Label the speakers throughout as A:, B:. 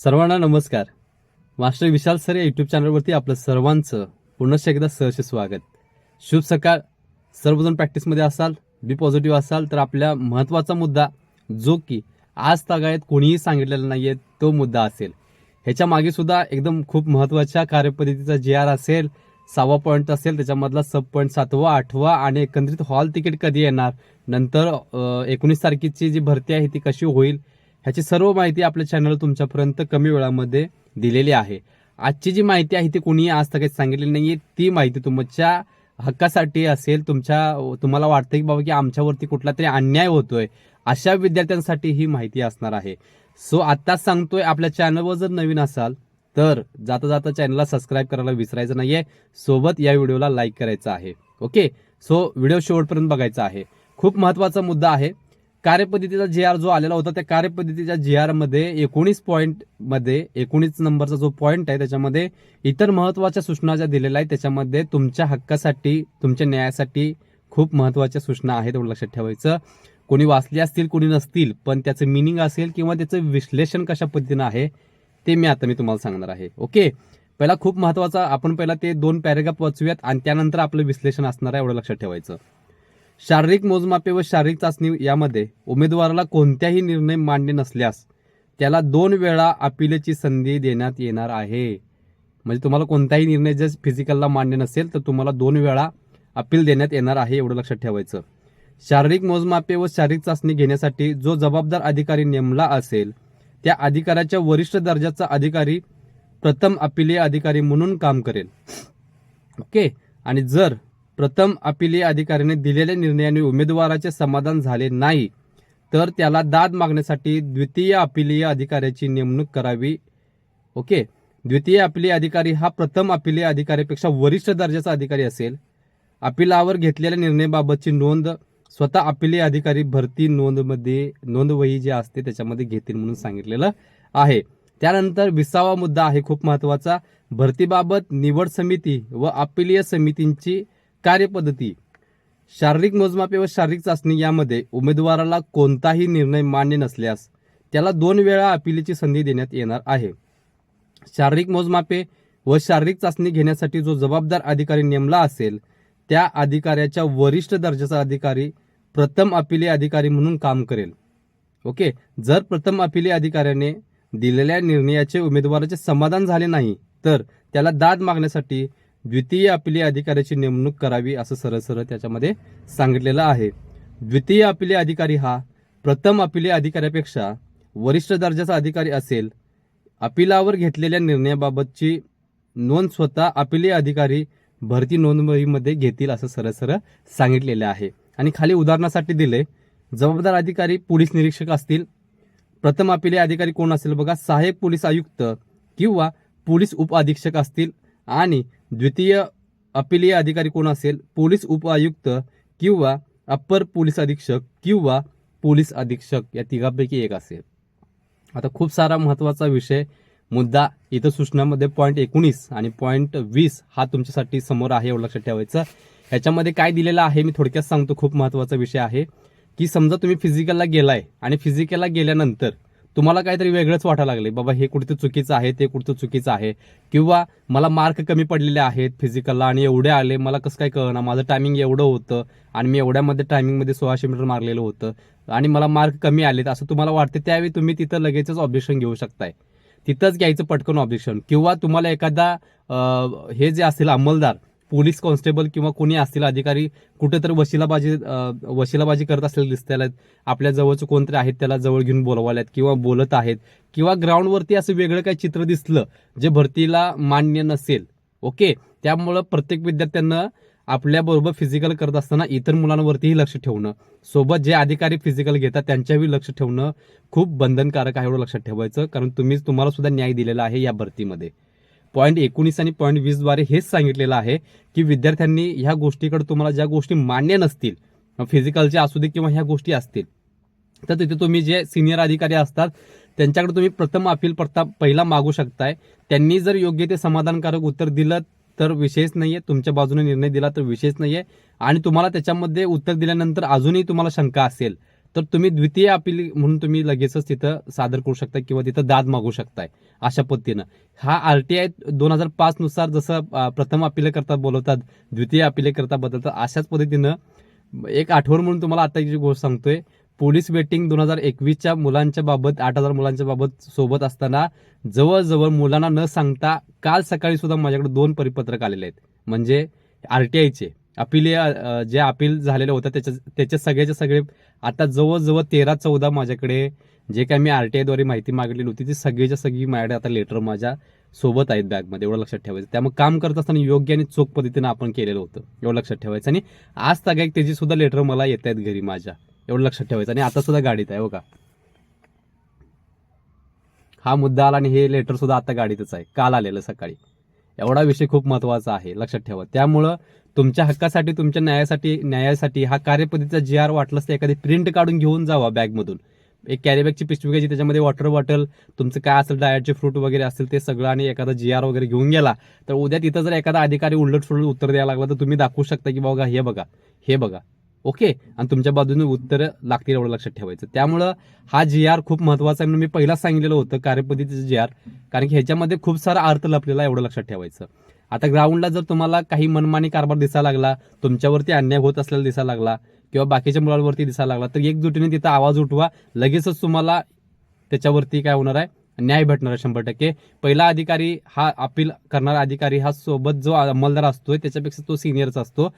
A: सर्वांना नमस्कार. Master Vishal sir या यूट्यूब चॅनलवरती आपलं सर्वांचं पुनश्च एकदा सहर्ष स्वागत. शुभ सकाळ. सर्वजण प्रॅक्टिसमध्ये असाल बी पॉझिटिव्ह असाल तर आपल्या महत्त्वाचा मुद्दा जो की आज तागायत कोणीही सांगितलेला नाही आहे तो मुद्दा असेल. ह्याच्या मागे सुद्धा एकदम खूप महत्त्वाच्या कार्यपद्धतीचा जे आर असेल सहावा पॉईंट असेल त्याच्यामधला सब पॉईंट सातवा आठवा आणि एकंदरीत हॉल तिकीट कधी येणार नंतर एकोणीस तारखेची जी भरती आहे ती कशी होईल ह्याची सर्व माहिती आपल्या चॅनल तुमच्यापर्यंत कमी वेळामध्ये दिलेली आहे. आजची जी माहिती आहे ती कोणीही आज तक सांगितलेली नाहीये. ती माहिती तुमच्या हक्कासाठी असेल तुमच्या तुम्हाला वाटतं की बाबा की आमच्यावरती कुठला तरी अन्याय होतोय अशा विद्यार्थ्यांसाठी ही माहिती असणार आहे. सो आत्ताच सांगतोय आपल्या चॅनलवर जर नवीन असाल तर जाता जाता चॅनलला सबस्क्राईब करायला विसरायचं नाहीये. सोबत या व्हिडिओला लाईक करायचं आहे. ओके? सो व्हिडिओ शेवटपर्यंत बघायचा आहे. खूप महत्त्वाचा मुद्दा आहे. कार्यपद्धतीचा जे आर जो आलेला होता त्या कार्यपद्धतीच्या जे आरमध्ये एकोणीस पॉईंटमध्ये एकोणीस नंबरचा जो पॉईंट आहे त्याच्यामध्ये इतर महत्त्वाच्या सूचना ज्या दिलेल्या आहेत त्याच्यामध्ये तुमच्या हक्कासाठी तुमच्या न्यायासाठी खूप महत्त्वाच्या सूचना आहेत एवढं लक्षात ठेवायचं. कोणी वाचले असतील कोणी नसतील पण त्याचं मिनिंग असेल किंवा त्याचं विश्लेषण कशा पद्धतीनं आहे ते मी आता मी तुम्हाला सांगणार आहे. ओके पहिला खूप महत्त्वाचा आपण पहिला ते दोन पॅरेग्राफ वाचूयात आणि त्यानंतर आपलं विश्लेषण असणार आहे एवढं लक्षात ठेवायचं. शारीरिक मोजमापे व शारीरिक चाचणी यामध्ये उमेदवाराला कोणत्याही निर्णय मान्य नसल्यास त्याला दोन वेळा अपिलेची संधी देण्यात येणार आहे. म्हणजे तुम्हाला कोणताही निर्णय जर फिजिकलला मान्य नसेल तर तुम्हाला दोन वेळा अपील देण्यात येणार आहे एवढं लक्षात ठेवायचं. शारीरिक मोजमापे व शारीरिक चाचणी घेण्यासाठी जो जबाबदार अधिकारी नेमला असेल त्या अधिकाऱ्याच्या वरिष्ठ दर्जाचा अधिकारी प्रथम अपिलीय अधिकारी म्हणून काम करेल. ओके? आणि जर प्रथम अपिलीय अधिकाऱ्याने दिलेल्या निर्णयाने उमेदवाराचे समाधान झाले नाही तर त्याला दाद मागण्यासाठी द्वितीय अपिलीय अधिकाऱ्याची नेमणूक करावी. ओके? द्वितीय अपिलीय अधिकारी हा प्रथम अपिलीय अधिकाऱ्यापेक्षा वरिष्ठ दर्जाचा अधिकारी असेल. अपिलावर घेतलेल्या निर्णयाबाबतची नोंद स्वतः अपिलीय अधिकारी भरती नोंदमध्ये नोंदवही जे असते त्याच्यामध्ये घेतील म्हणून सांगितलेलं आहे. त्यानंतर विसावा मुद्दा आहे खूप महत्त्वाचा भरतीबाबत निवड समिती व अपिलीय समितींची कार्यपद्धती. शारीरिक मोजमापे व शारीरिक चाचणी यामध्ये उमेदवाराला कोणताही निर्णय मान्य नसल्यास त्याला दोन वेळा अपिलीची संधी देण्यात येणार आहे. शारीरिक मोजमापे व शारीरिक चाचणी घेण्यासाठी जो जबाबदार अधिकारी नेमला असेल त्या अधिकाऱ्याच्या वरिष्ठ दर्जाचा अधिकारी प्रथम अपिलीय अधिकारी म्हणून काम करेल. ओके? जर प्रथम अपिलीय अधिकाऱ्याने दिलेल्या निर्णयाचे उमेदवाराचे समाधान झाले नाही तर त्याला दाद मागण्यासाठी द्वितीय अपिलीय अधिकाऱ्याची नेमणूक करावी असं सरळ सरळ त्याच्यामध्ये सांगितलेलं आहे. द्वितीय अपिलीय अधिकारी हा प्रथम अपिलीय अधिकाऱ्यापेक्षा वरिष्ठ दर्जाचा अधिकारी असेल. अपिलावर घेतलेल्या निर्णयाबाबतची नोंद स्वतः अपिलीय अधिकारी भरती नोंदवहीमध्ये घेतील असं सरळ सरळ सांगितलेलं आहे. आणि खाली उदाहरणासाठी दिले जबाबदार अधिकारी पोलीस निरीक्षक असतील. प्रथम अपिलीय अधिकारी कोण असेल बघा सहाय्यक पोलीस आयुक्त किंवा पोलीस उप अधीक्षक असतील. आणि द्वितीय अपिलीय अधिकारी कोण असेल? पोलीस उपआयुक्त किंवा अप्पर पोलीस अधीक्षक किंवा पोलीस अधीक्षक या तिघापैकी एक असेल. आता खूप सारा महत्त्वाचा विषय मुद्दा इथं सूचनामध्ये पॉईंट एकोणीस आणि पॉईंट वीस हा तुमच्यासाठी समोर आहे एवढं लक्षात ठेवायचं. ह्याच्यामध्ये काय दिलेलं आहे मी थोडक्यात सांगतो खूप महत्त्वाचा विषय आहे. की समजा तुम्ही फिजिकलला गेलाय आणि फिजिकलला गेल्यानंतर तुम्हाला काहीतरी वेगळंच वाटायला लागले बाबा हे कुठचं चुकीचं आहे ते कुठचं चुकीचं आहे. किंवा मला मार्क कमी पडलेले आहेत फिजिकलला आणि एवढे आले मला कसं काय कळणार माझं टायमिंग एवढं होतं आणि मी एवढ्यामध्ये टायमिंगमध्ये सोळाशे मीटर मारलेलं होतं आणि मला मार्क कमी आलेत असं तुम्हाला वाटतं त्यावेळी तुम्ही तिथं लगेचच ऑब्जेक्शन घेऊ शकताय. तिथंच घ्यायचं पटकन ऑब्जेक्शन किंवा तुम्हाला एखादा हे जे असेल अंमलदार पोलीस कॉन्स्टेबल किंवा कोणी असतील अधिकारी कुठेतरी वशिलाबाजी वशिलाबाजी करत असलेले दिसतायला आपल्या जवळचं कोणतरी आहेत त्याला जवळ घेऊन बोलवाल्यात किंवा बोलत आहेत. किंवा ग्राउंडवरती असं वेगळं काही चित्र दिसलं जे भरतीला मान्य नसेल ओके? त्यामुळं प्रत्येक विद्यार्थ्यांना आपल्याबरोबर फिजिकल करत असताना इतर मुलांवरतीही लक्ष ठेवणं सोबत जे अधिकारी फिजिकल घेतात त्यांच्याही लक्ष ठेवणं खूप बंधनकारक आहे एवढं लक्षात ठेवायचं. कारण तुम्हीच तुम्हाला सुद्धा न्याय दिलेला आहे या भरतीमध्ये. पॉईंट एकोणीस आणि पॉईंट वीसद्वारे हेच सांगितलेलं आहे की विद्यार्थ्यांनी ह्या गोष्टीकडे तुम्हाला ज्या गोष्टी मान्य नसतील फिजिकलच्या असू दे किंवा ह्या गोष्टी असतील तर तिथे तुम्ही जे सिनियर अधिकारी असतात त्यांच्याकडे तुम्ही प्रथम अपील पडता पहिला मागू शकताय. त्यांनी जर योग्य ते समाधानकारक उत्तर दिलं तर विषयच आहे तुमच्या बाजूने निर्णय दिला तर विशेष नाही आहे आणि तुम्हाला त्याच्यामध्ये उत्तर दिल्यानंतर अजूनही तुम्हाला शंका असेल तर तुम्ही द्वितीय अपील म्हणून तुम्ही लगेचच तिथं सादर करू शकता किंवा तिथं दाद मागू शकताय अशा पद्धतीनं. हा आर टी आय दोन हजार पाच नुसार जसं प्रथम अपील करता बोलवतात द्वितीय अपील करता बदलतात अशाच पद्धतीनं एक आठवण म्हणून तुम्हाला आता जी गोष्ट सांगतोय. पोलीस वेटिंग दोन हजार एकवीसच्या मुलांच्या बाबत आठ हजार मुलांच्या बाबत सोबत असताना जवळजवळ मुलांना न सांगता काल सकाळी सुद्धा माझ्याकडे दोन परिपत्रक आलेले आहेत. म्हणजे आर टी आयचे. अपील जे अपील झालेलं होतं त्याच्या त्याचे सगळ्याचे सगळे आता जवळजवळ तेरा चौदा माझ्याकडे जे काय मी आर टी आयद्वारे माहिती मागलेली होती ती सगळीच्या सगळी माझ्याकडे आता लेटर माझ्या सोबत आहेत बॅगमध्ये एवढं लक्षात ठेवायचं. त्यामुळे काम करत असताना योग्य आणि चोख पद्धतीनं आपण केलेलं होतं एवढं लक्षात ठेवायचं. आणि आज तागायक त्याची सुद्धा लेटर मला येत आहेत घरी माझ्या एवढं लक्षात ठेवायचं. आणि आता सुद्धा गाडीत आहे हो का? हा मुद्दा आला आणि हे लेटर सुद्धा आता गाडीतच आहे काल आलेलं सकाळी. एवढा विषय खूप महत्त्वाचा आहे लक्षात ठेवा. त्यामुळं तुमच्या हक्कासाठी तुमच्या न्यायासाठी न्यायासाठी हा कार्यपद्धतीचा जी आर वाटलंच तर एखादी प्रिंट काढून घेऊन जावा बॅगमधून. एक कॅरीबॅगची पिशवी घ्यायची त्याच्यामध्ये वॉटर बॉटल तुमचं काय असेल डायटचे फ्रूट वगैरे असेल ते सगळं आणि एखादा जी आर वगैरे घेऊन गेला तर उद्या तिथं जर एखादा अधिकारी उलट उत्तर द्यायला लागला तर तुम्ही दाखवू शकता की बघा हे बघा हे बघा. ओके? आणि तुमच्या बाजूने उत्तर लागतील एवढं लक्षात ठेवायचं. त्यामुळं हा जी आर खूप महत्त्वाचा आहे म्हणून मी पहिलाच सांगितलेलं होतं कार्यपद्धतीचं जी आर कारण की ह्याच्यामध्ये खूप सारा अर्थ लपलेला एवढं लक्षात ठेवायचं. आता ग्राउंडला जर तुम्हाला काही मनमानी कारभार दिसायला लागला तुमच्यावरती अन्याय होत असलेला दिसायला लागला किंवा बाकीच्या मुलांवरती दिसायला लागला तर एकजुटीने तिथं आवाज उठवा. लगेचच तुम्हाला त्याच्यावरती काय होणार आहे? न्याय भेटणार आहे शंभर टक्के. पहिला अधिकारी हा अपील करणारा अधिकारी हा सोबत जो अंमलदार असतोय त्याच्यापेक्षा तो सिनियरच असतो.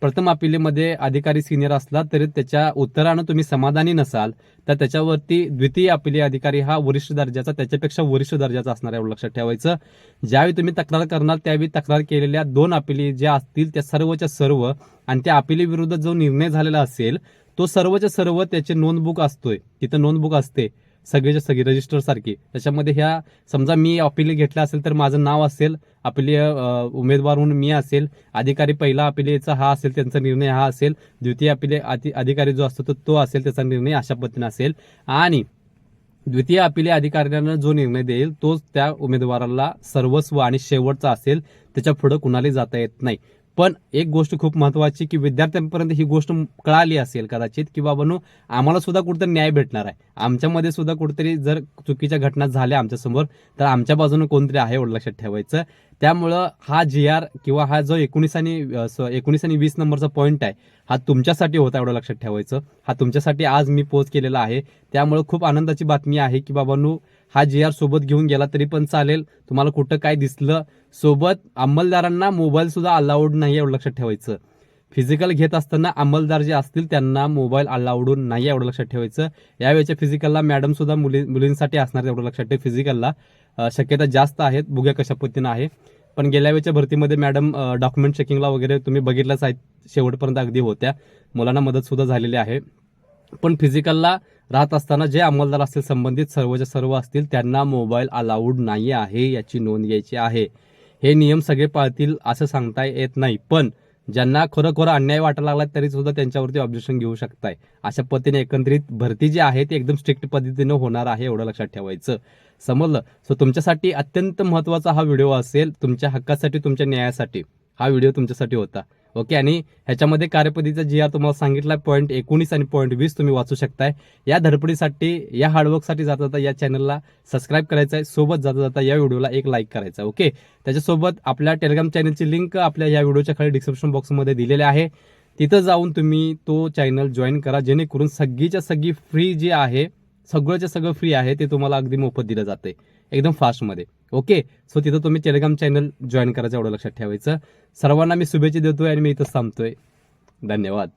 A: प्रथम अपिलेमध्ये अधिकारी सिनियर असला तरी त्याच्या उत्तरानं तुम्ही समाधानी नसाल तर त्याच्यावरती द्वितीय अपिली अधिकारी हा वरिष्ठ दर्जाचा त्याच्यापेक्षा वरिष्ठ दर्जाचा असणार आहे एवढं लक्षात ठेवायचं. ज्यावेळी तुम्ही तक्रार करणार त्यावेळी तक्रार केलेल्या दोन अपिली ज्या असतील त्या सर्वच्या सर्व आणि त्या अपिलीविरुद्ध जो निर्णय झालेला असेल तो सर्वच्या सर्व त्याचे नोंदबुक असतोय. तिथं नोंदबुक असते. सगळेच्या सगळी रजिस्टर सारखी. त्याच्यामध्ये ह्या समजा मी अपिली घेतला असेल तर माझं नाव असेल अपिलीय उमेदवार म्हणून मी असेल अधिकारी पहिला अपिलीचा हा असेल त्यांचा निर्णय हा असेल द्वितीय अपिले अधिकारी जो असतो तो तो असेल त्याचा निर्णय अशा पद्धतीने असेल. आणि द्वितीय अपिले अधिकाऱ्यानं जो निर्णय देईल तोच त्या उमेदवाराला सर्वस्व आणि शेवटचा असेल त्याच्या पुढे कुणालाही जाता येत नाही. पण एक गोष्ट खूप महत्वाची की विद्यार्थ्यांपर्यंत ही गोष्ट कळाली असेल कदाचित की बाबांनो आम्हाला सुद्धा कुठेतरी न्याय भेटणार आहे. आमच्यामध्ये सुद्धा कुठेतरी जर चुकीच्या घटना झाल्या आमच्यासमोर तर आमच्या बाजूने कोणतरी आहे एवढं लक्षात ठेवायचं. त्यामुळं हा जी आर किंवा हा जो एकोणीस आणि स- एकोणीस आणि वीस नंबरचा पॉईंट आहे हा तुमच्यासाठी होता एवढं लक्षात ठेवायचं. हा तुमच्यासाठी आज मी पोच केलेला आहे. त्यामुळं खूप आनंदाची बातमी आहे की बाबांनो हा जी आर सोबत घेऊन गेला तरी पण चालेल. तुम्हाला कुठं काय दिसलं सोबत अंमलदारांना मोबाईलसुद्धा अलाउड नाही एवढं लक्षात ठेवायचं. फिजिकल घेत असताना अंमलदार जे असतील त्यांना मोबाईल अलाउडून नाही एवढं लक्षात ठेवायचं. यावेळेच्या फिजिकलला मॅडम सुद्धा मुली मुलींसाठी असणार एवढं लक्षात ठेव फिजिकलला शक्यता जास्त आहेत. बुग्या कशा पद्धतीनं आहे. पण गेल्या वेळच्या भरतीमध्ये मॅडम डॉक्युमेंट चेकिंगला वगैरे तुम्ही बघितलंच आहेत. शेवटपर्यंत अगदी होत्या. मुलांना मदतसुद्धा झालेली आहे. पण फिजिकलला राहत असताना जे अंमलदार असतील संबंधित सर्वच्या सर्व असतील त्यांना मोबाईल अलाउड नाही आहे याची नोंद घ्यायची आहे. हे नियम सगळे पाळतील असं सांगता येत नाही. पण ज्यांना खरोखर अन्याय वाटायला लागला तरी सुद्धा त्यांच्यावरती ऑब्जेक्शन घेऊ शकताय. अशा पद्धतीने एकंदरीत भरती जी आहे ती एकदम स्ट्रिक्ट पद्धतीने होणार आहे एवढं लक्षात ठेवायचं. समजलं? सो तुमच्यासाठी अत्यंत महत्त्वाचा हा व्हिडिओ असेल. तुमच्या हक्कासाठी तुमच्या न्यायासाठी. हा व्हिडिओ तुमच्यासाठी होता. ओके आणि ह्याच्यामध्ये कार्यपद्धतीचा जी आर तुम्हाला सांगितला पॉईंट एकोणीस आणि पॉईंट वीस तुम्ही वाचू शकताय. या धडपडीसाठी या हार्डवर्कसाठी जाता जाता या चॅनलला सबस्क्राईब करायचं आहे सोबत जाता जाता या व्हिडिओला एक लाईक करायचा ओके? त्याच्यासोबत आपल्या टेलिग्राम चॅनलची लिंक आपल्या या व्हिडिओच्या खाली डिस्क्रिप्शन बॉक्समध्ये दिलेली आहे. तिथं जाऊन तुम्ही तो चॅनल जॉईन करा जेणेकरून सगळीच्या सगळी फ्री जी आहे सगळंच्या सगळं फ्री आहे ते तुम्हाला अगदी मोफत दिलं जाते एकदम फास्टमध्ये ओके सो तिथं तुम्ही टेलिग्राम चॅनल जॉईन करायचं एवढं लक्षात ठेवायचं. सर्वांना मी शुभेच्छा देतोय आणि मी इथं थांबतोय. धन्यवाद.